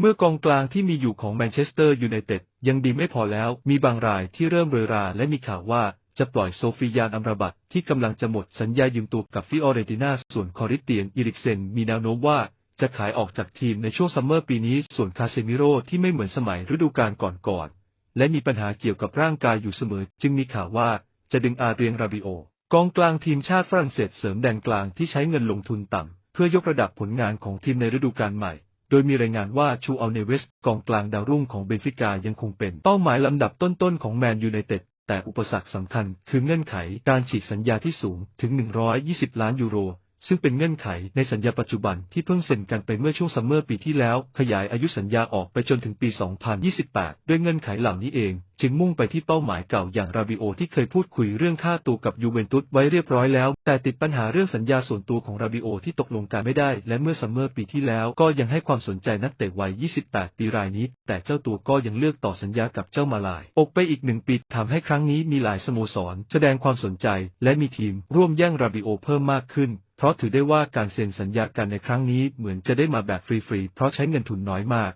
เมื่อกองกลางที่มีอยู่ของแมนเชสเตอร์ยูไนเต็ดยังดีไม่พอแล้ว มีบางรายที่เริ่มเรอราและมีข่าวว่าจะปล่อยโซฟียานอัมราบัตที่กำลังจะหมดสัญญายืมตัวกับฟิออเรตินาส่วนคอริเตียนอิริกเซนมีแนวโน้มว่าจะขายออกจากทีมในช่วงซัมเมอร์ปีนี้ส่วนคาเซมิโร่ที่ไม่เหมือนสมัยฤดูกาลก่อนๆและมีปัญหาเกี่ยวกับร่างกายอยู่เสมอ จึงมีข่าวว่าจะดึงอาเรียงราบิโอ กองกลางทีมชาติฝรั่งเศสเสริมแดนกลางที่ใช้เงินลงทุนต่ำเพื่อยกระดับผลงานของทีมในฤดูกาลใหม่ โดยมีรายงานว่าชูอัลเนเวสกองกลางดาวรุ่งของเบนฟิกายังคงเป็นเป้าหมายลำดับต้นๆของแมนยูไนเต็ดแต่อุปสรรคสำคัญคือเงื่อนไขการฉีกสัญญาที่สูงถึง 120 ล้านยูโร ซึ่งเป็นเงื่อนไขในสัญญาปัจจุบันที่เพิ่งเซ็นกันไปเมื่อช่วงซัมเมอร์ปีที่แล้ว ขยายอายุสัญญาออกไปจนถึงปี 2028 ด้วยเงื่อนไขเหล่านี้เอง จึงมุ่งไปที่เป้าหมายเก่าอย่างราบิโอที่เคยพูดคุยเรื่องค่าตัวกับยูเวนตุสไว้เรียบร้อยแล้ว แต่ติดปัญหาเรื่องสัญญาส่วนตัวของราบิโอที่ตกลงกันไม่ได้ และเมื่อซัมเมอร์ปีที่แล้วก็ยังให้ความสนใจนักเตะวัย 28 ปีรายนี้ แต่เจ้าตัวก็ยังเลือกต่อสัญญากับเจ้ามาลาย อกไปอีกหนึ่งปีทำให้ครั้งนี้มีหลายสโมสร แสดงความสนใจ และมีทีมร่วมแย่งราบิโอเพิ่มมากขึ้น เพราะถือได้ว่าการเซ็นสัญญากันในครั้งนี้เหมือนจะได้มาแบบฟรีๆ เพราะใช้เงินทุนน้อยมาก